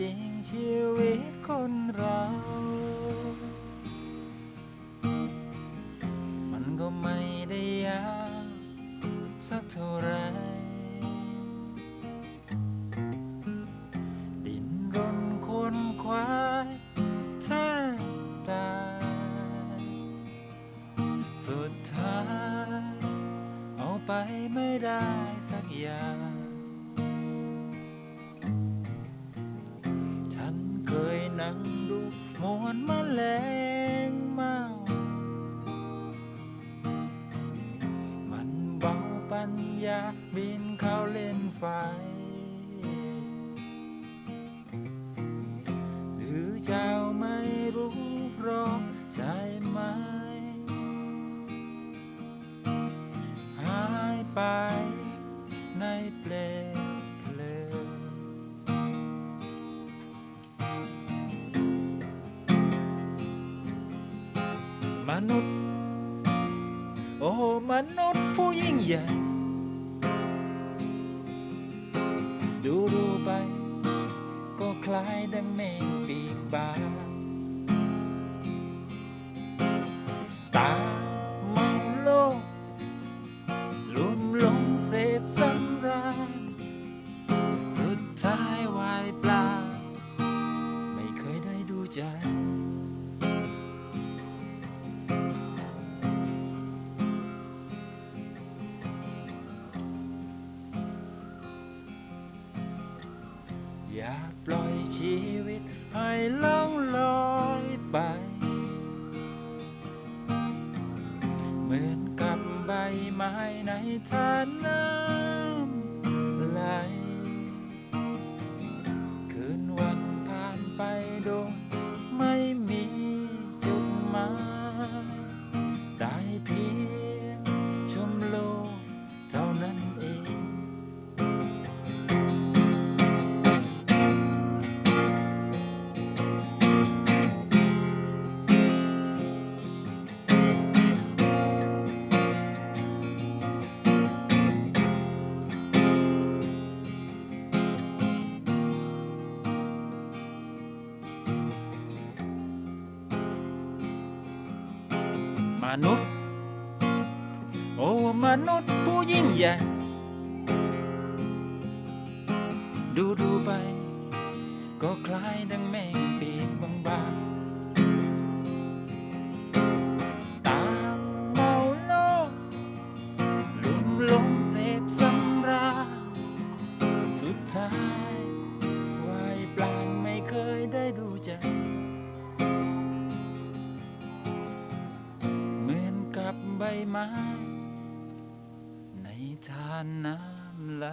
จริงชีวิตคนเรา มันก็ไม่ได้ยากสักเท่าไร ดินรนคนควายแทบตายสุดท้าย เอาไปไม่ได้สักอย่าง งดูมวนแมลงเมา มันเบาปัญญาบินเข้าเล่นไฟ หรือเจ้าไม่รู้หรอกใช่ไหม หายไปในเปล นุษย์ โอ้มนุษย์ผู้ยิ่งใหญ่ ดูดูไป ก็คล้ายดังเมฆปีกบาตาเมาโลกรวมลงเสพสำราญสุดท้ายวายปลา ไม่เคยได้ดูใจ อย่าปล่อยชีวิตให้ล่องลอยไป เหมือนกับใบไม้ในทานน้ำ นุษย์ โอ้มนุษย์ผู้ยิ่งใหญ่ ดูดูไป ก็คล้ายดังแมงปีกบางๆตามเมาโลกลุ่มหลงเสพสำราญสุดท้าย วายปลานไม่เคยได้ดูใจ ใบไม้ ในทานน้ำไหล